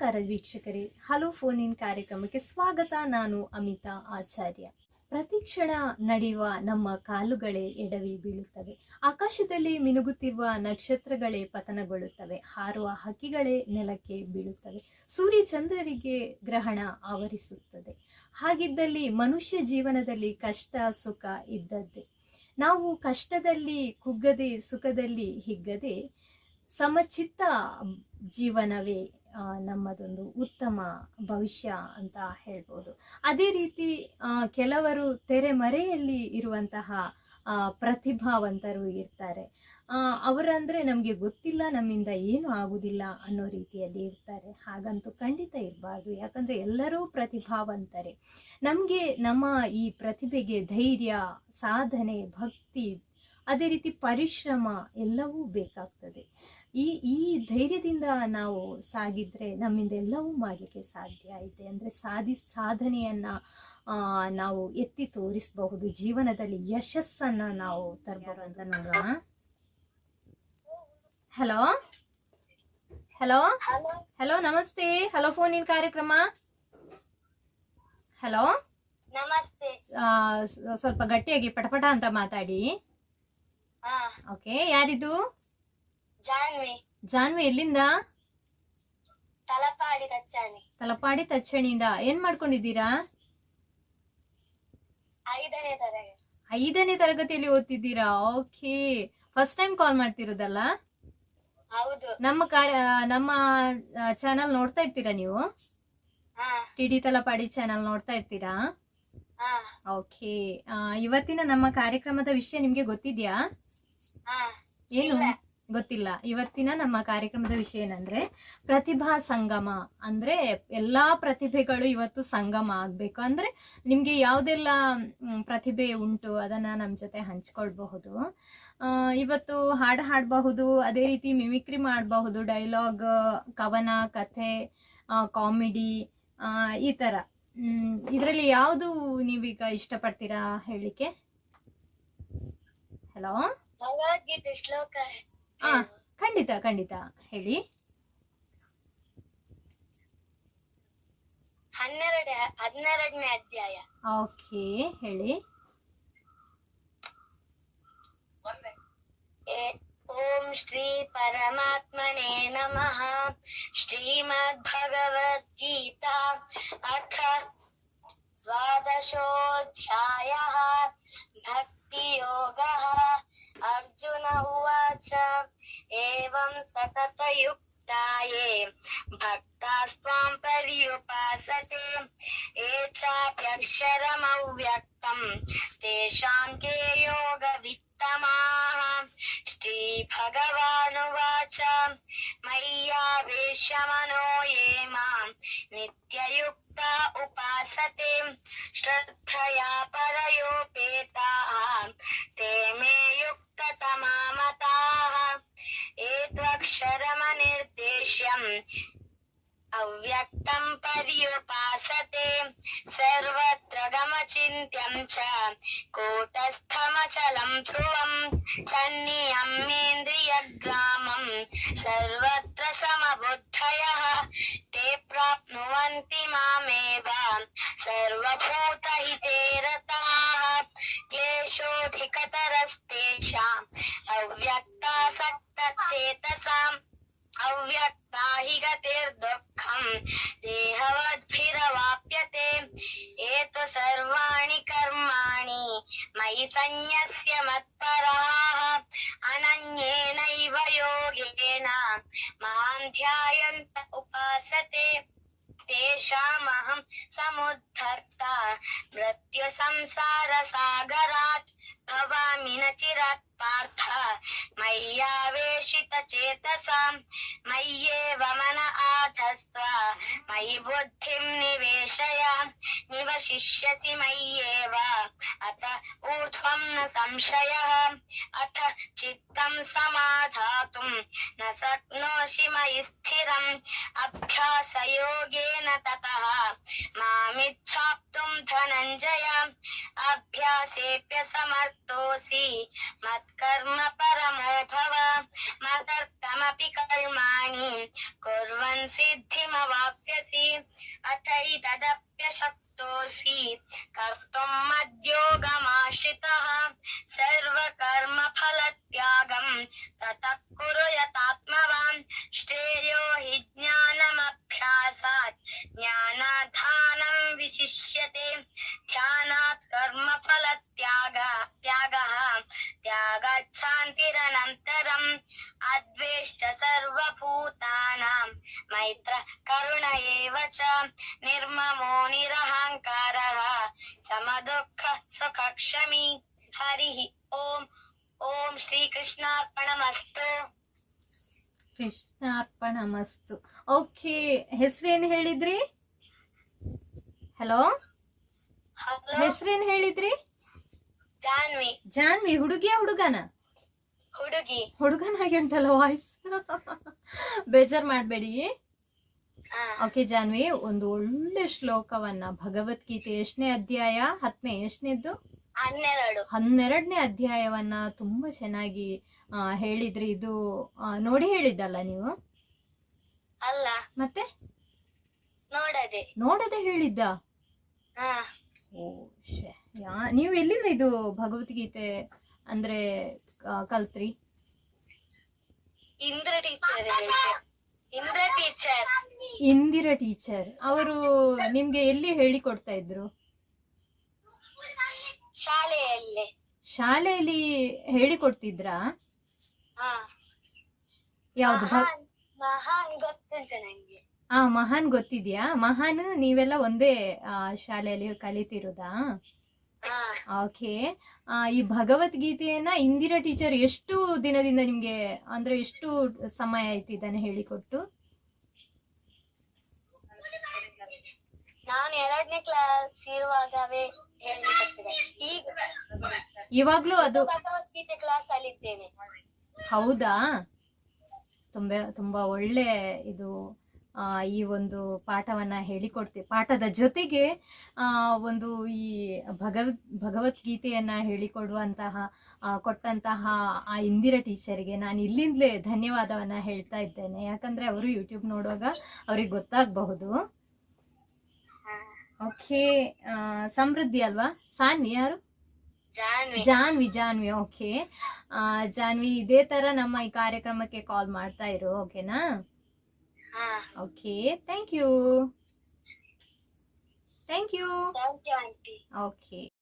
ನಮಸ್ಕಾರ ವೀಕ್ಷಕರೇ. Hello phone ಇನ್ ಕಾರ್ಯಕ್ರಮಕ್ಕೆ ಸ್ವಾಗತ. ನಾನು ಅಮಿತಾ ಆಚಾರ್ಯ. ಪ್ರತಿ ಕ್ಷಣ ನಡೆಯುವ ನಮ್ಮ ಕಾಲುಗಳೇ ಎಡವಿ ಬೀಳುತ್ತವೆ. ಆಕಾಶದಲ್ಲಿ ಮಿನುಗುತ್ತಿರುವ ನಕ್ಷತ್ರಗಳೇ ಪತನಗೊಳ್ಳುತ್ತವೆ. ಹಾರುವ ಹಕ್ಕಿಗಳೇ ನೆಲಕ್ಕೆ ಬೀಳುತ್ತವೆ. ಸೂರ್ಯ ಚಂದ್ರರಿಗೆ ಗ್ರಹಣ ಆವರಿಸುತ್ತದೆ. ಹಾಗಿದ್ದಲ್ಲಿ ಮನುಷ್ಯ ಜೀವನದಲ್ಲಿ ಕಷ್ಟ, ಸುಖ ಇದ್ದದ್ದೇ. ನಾವು ಕಷ್ಟದಲ್ಲಿ ಕುಗ್ಗದೆ, ಸುಖದಲ್ಲಿ ಹಿಗ್ಗದೆ ಸಮಚಿತ್ತ ಜೀವನವೇ ನಮ್ಮದೊಂದು ಉತ್ತಮ ಭವಿಷ್ಯ ಅಂತ ಹೇಳ್ಬೋದು. ಅದೇ ರೀತಿ ಕೆಲವರು ತೆರೆಮರೆಯಲ್ಲಿ ಇರುವಂತಹ ಪ್ರತಿಭಾವಂತರು ಇರ್ತಾರೆ. ಅವರಂದರೆ ನಮಗೆ ಗೊತ್ತಿಲ್ಲ, ನಮ್ಮಿಂದ ಏನು ಆಗುವುದಿಲ್ಲ ಅನ್ನೋ ರೀತಿಯಲ್ಲಿ ಇರ್ತಾರೆ. ಹಾಗಂತೂ ಖಂಡಿತ ಇರಬಾರ್ದು. ಯಾಕಂದರೆ ಎಲ್ಲರೂ ಪ್ರತಿಭಾವಂತರೇ. ನಮಗೆ ನಮ್ಮ ಈ ಪ್ರತಿಭೆಗೆ ಧೈರ್ಯ, ಸಾಧನೆ, ಭಕ್ತಿ, ಅದೇ ರೀತಿ ಪರಿಶ್ರಮ ಎಲ್ಲವೂ ಬೇಕಾಗ್ತದೆ. ಈ ಈ ಧೈರ್ಯದಿಂದ ನಾವು ಸಾಗಿದ್ರೆ ನಮ್ಮಿಂದ ಎಲ್ಲವೂ ಮಾಡಲಿಕ್ಕೆ ಸಾಧ್ಯ ಇದೆ. ಅಂದರೆ ಸಾಧಿ ಸಾಧನೆಯನ್ನ ನಾವು ಎತ್ತಿ ತೋರಿಸಬಹುದು. ಜೀವನದಲ್ಲಿ ಯಶಸ್ಸನ್ನ ನಾವು ತರಬಹುದು ಅಂತ ನೋಡೋಣ ಹಲೋ? ಹಲೋ? ಹಲೋ ನಮಸ್ತೆ. ಹಲೋ ಫೋನ್ ಇನ್ ಕಾರ್ಯಕ್ರಮ? ಹಲೋ? ನಮಸ್ತೆ. ಸ್ವಲ್ಪ ಗಟ್ಟಿಯಾಗಿ ಪಟಪಟ ಅಂತ ಮಾತಾಡಿ. ಓಕೆ ಯಾರಿದು? ಜಾನ್ವಿ. ಜಾನ್ವಿ ಎಲ್ಲಿಂದ? ತಲಪಾಡಿ ಕಚ್ಚಾಣಿ ತಲಪಾಡಿ ತಚ್ಚಣಿಯಿಂದ. ಏನ್ ಮಾಡ್ಕೊಂಡಿದ್ದೀರಾ? ಐದನೇ ತರಗತಿ. ಐದನೇ ತರಗತಿಯಲ್ಲಿ ಓದ್ತಿದ್ದೀರಾ? ಓಕೆ. ಫಸ್ಟ್ ಟೈಮ್ ಕಾಲ್ ಮಾಡ್ತಿರೋದಲ್ಲ? ಹೌದು. ನಮ್ಮ ಕಾರ್ಯ ನಮ್ಮ ಚಾನಲ್ ನೋಡ್ತಾ ಇರ್ತೀರಾ ನೀವು? ಹಾ. ಟಿ ಡಿ ತಲಪಾಡಿ ಚಾನಲ್ ನೋಡ್ತಾ ಇರ್ತೀರಾ? ಹಾ. ಓಕೆ. ಇವತ್ತಿನ ನಮ್ಮ ಕಾರ್ಯಕ್ರಮದ ವಿಷಯ ನಿಮ್ಗೆ ಗೊತ್ತಿದ್ಯಾ? ಹಾ. ಏನು? ಇಲ್ಲ. ಗೊತ್ತಿಲ್ಲ. ಇವತ್ತಿನ ನಮ್ಮ ಕಾರ್ಯಕ್ರಮದ ವಿಷಯ ಏನಂದ್ರೆ, ಪ್ರತಿಭಾ ಸಂಗಮ ಅಂದ್ರೆ ಎಲ್ಲಾ ಪ್ರತಿಭೆಗಳು ಇವತ್ತು ಸಂಗಮ ಆಗ್ಬೇಕು. ಅಂದ್ರೆ ನಿಮ್ಗೆ ಯಾವ್ದೆಲ್ಲ ಪ್ರತಿಭೆ ಉಂಟು ಅದನ್ನ ನಮ್ ಜೊತೆ ಹಂಚ್ಕೊಳ್ಬಹುದು. ಇವತ್ತು ಹಾಡು ಹಾಡಬಹುದು, ಅದೇ ರೀತಿ ಮಿಮಿಕ್ರಿ ಮಾಡಬಹುದು ಡೈಲಾಗ್ ಕವನ, ಕಥೆ ಕಾಮಿಡಿ ಈ ತರ. ಇದರಲ್ಲಿ ಯಾವುದು ನೀವೀಗ ಇಷ್ಟಪಡ್ತೀರಾ ಹೇಳಿಕೆ ಹಲೋ? ಶ್ಲೋಕ ಆ ಖಂಡಿತ ಖಂಡಿತ ಹೇಳಿ ಹನ್ನೆರಡು ಹನ್ನೆರಡನೇ ಅಧ್ಯಾಯ ಓಕೆ ಹೇಳಿ ಓಂ ಶ್ರೀ ಪರಮಾತ್ಮನೇ ನಮಃ ಶ್ರೀಮದ್ ಭಗವದ್ಗೀತಾ ಅಥ ದ್ವಾದಶೋಧ್ಯಾಯ ಭಕ್ತಿ ಯೋಗ ಅರ್ಜುನ ಉವಾ एवं तततयुक्ता ये भक्तास्त्वां पर्युपासते। ये चाप्यक्षरमव्यक्तम् तेषां के योगवित्तमाः। श्रीभगवानुवाच। मय्यावेश्यमनो ये माम् नित्ययुक्ता उपासते। श्रद्धया परयोपेताः। अव्यक्तं पर्युपासते सर्वत्र गमचिन्त्यं च कूटस्थमचलं ध्रुवम् सन्नियम्येन्द्रियग्रामम् सर्वत्र समबुद्धयः ते प्राप्नुवन्ति मामेव सर्वभूतहिते रताः मयि सन्न्यस्य मत्पराः अनन्येनैव योगेन। माँ ध्यायन्त उपासते। तेषामहं समुद्धर्ता। मृत्युसंसारसागरात् भवामि न चिरात् पार्थ। मय्यावेशितचेतसाम्। मय्येव मन आधस्त्वा मयि बुद्धिं निवेशय निवस वशिष्यसि मय्येव। अत ऊर्ध्वं न संशयः, अथ चित्तं समाधातुं न शक्नोषि मयि स्थिरम्, अभ्यासयोगेन ततः। मामिच्छाप्तुं धनञ्जय, अभ्यासेऽप्यसमर्थोऽसि। मत्कर्म परमो भव मदर्थमपि कर्माणि कुर्वन् सिद्धिमवाप्स्यसि अथैतदप्यशक्तोऽसि कर्तुम् मद्योगमाश्रितः सर्वकर्मफलत्यागम् त्यागाच्छान्तिरनन्तरम् अद्वेष्ट सर्वभूतानां मैत्र करुण एव च निर्ममो निरहङ्कारः समदुःख सुखक्षमी हरिः ओम् ॐ श्रीकृष्णार्पणमस्तु ಕೃಷ್ಣಾರ್ಪಣ ಮಸ್ತು ಓಕೆ ಹೆಸರೇನು ಹೇಳಿದ್ರಿ ಹಲೋ ಹಲೋ ಹೆಸರೇನು ಹೇಳಿದ್ರಿ ಜಾನ್ವಿ ಜಾನ್ವಿ ಹುಡುಗಿಯ ಹುಡುಗನ ಹುಡುಗಿ. ಹುಡುಗನಾಗಿ ಉಂಟಲ್ಲ ವಾಯ್ಸ್ ಬೇಜಾರ್ ಮಾಡಬೇಡಿ. ಓಕೆ ಜಾನ್ವಿ ಒಂದು ಒಳ್ಳೆ ಶ್ಲೋಕವನ್ನ ಭಗವದ್ಗೀತೆ ಎಷ್ಟನೇ ಅಧ್ಯಾಯ? ಹತ್ತನೇ ಎಷ್ಟನೇದ್ದು? ಹನ್ನೆರಡು. ಹನ್ನೆರಡನೇ ಅಧ್ಯಾಯವನ್ನ ತುಂಬಾ ಚೆನ್ನಾಗಿ ಹೇಳಿದ್ರಿ. ಇದು ನೋಡಿ ಹೇಳಿದ್ದಲ್ಲ ನೀವು? ಅಲ್ಲ. ಮತ್ತೆ? ನೋಡದೆ. ನೋಡದೆ ಹೇಳಿದ್ದ? ಓ ಶೇ ಯಾ ನೀವು ಎಲ್ಲಿಂದ ಇದು ಭಗವದ್ಗೀತೆ ಅಂದ್ರೆ ಕಲ್ತ್ರಿ. Indra teacher Indra teacher Indira teacher ಅವರು ನಿಮ್ಗೆ ಎಲ್ಲಿ ಹೇಳಿ ಕೊಡ್ತಾ ಇದ್ರು? ಶಾಲೆಯಲ್ಲಿ. ಶಾಲೆಯಲ್ಲಿ ಹೇಳಿಕೊಡ್ತಿದ್ರಾ ಹಾ. ಯಾವ್ದು? ಮಹಾನ್ ಮಹಾನ್ ಗೊತ್ತುಂಟು ನಂಗೆ. ಆ ಮಹಾನ್ ಗೊತ್ತಿದ್ಯಾ? ಮಹಾನ್ ನೀವೆಲ್ಲ ಒಂದೇ ಶಾಲೆಯಲ್ಲಿ ಕಲಿತಿರೋದಾ? ಓಕೆ. ಈ ಭಗವದ್ಗೀತೆಯನ್ನ ಇಂದಿರಾ ಟೀಚರ್ ಎಷ್ಟು ದಿನದಿಂದ ನಿಮ್ಗೆ ಅಂದ್ರೆ ಎಷ್ಟು ಸಮಯ ಆಯ್ತು ಇದನ್ನ ಹೇಳಿಕೊಟ್ಟು ನಾನು ಎರಡನೇ ಕ್ಲಾಸ್ ಇರುವಾಗವೇ ಈಗ ಇವಾಗ್ಲೂ ಅದು ಭಗವದ್ಗೀತೆ ಕ್ಲಾಸ್ ಅಲ್ಲಿ ಇದ್ದೇನೆ ಹೌದಾ? ತುಂಬಾ ತುಂಬಾ ಒಳ್ಳೆ ಇದು. ಈ ಒಂದು ಪಾಠವನ್ನ ಹೇಳಿಕೊಡ್ತಿ ಪಾಠದ ಜೊತೆಗೆ ಆ, ಒಂದು ಈ ಭಗವದ್ ಭಗವದ್ಗೀತೆಯನ್ನ ಹೇಳಿಕೊಡುವಂತಹ ಕೊಟ್ಟಂತಹ ಆ ಇಂದಿರ ಟೀಚರ್ಗೆ ನಾನು ಇಲ್ಲಿಂದಲೇ ಧನ್ಯವಾದವನ್ನ ಹೇಳ್ತಾ ಇದ್ದೇನೆ. ಯಾಕಂದ್ರೆ ಅವರು ಯೂಟ್ಯೂಬ್ ನೋಡುವಾಗ ಅವ್ರಿಗೆ ಗೊತ್ತಾಗಬಹುದು. ಓಕೆ ಸಮೃದ್ಧಿ ಅಲ್ವಾ? ಸಾನ್ವಿ ಯಾರು? ಜಾನ್ವಿ. ಜಾನ್ವಿ ಜಾನ್ವಿ ಓಕೆ. ಜಾನ್ವಿ ಇದೇ ತರ ನಮ್ಮ ಈ ಕಾರ್ಯಕ್ರಮಕ್ಕೆ ಕಾಲ್ ಮಾಡ್ತಾ ಇರು ಓಕೆನಾ? Ah. Okay, thank you. Thank you. Thank you, auntie. Okay.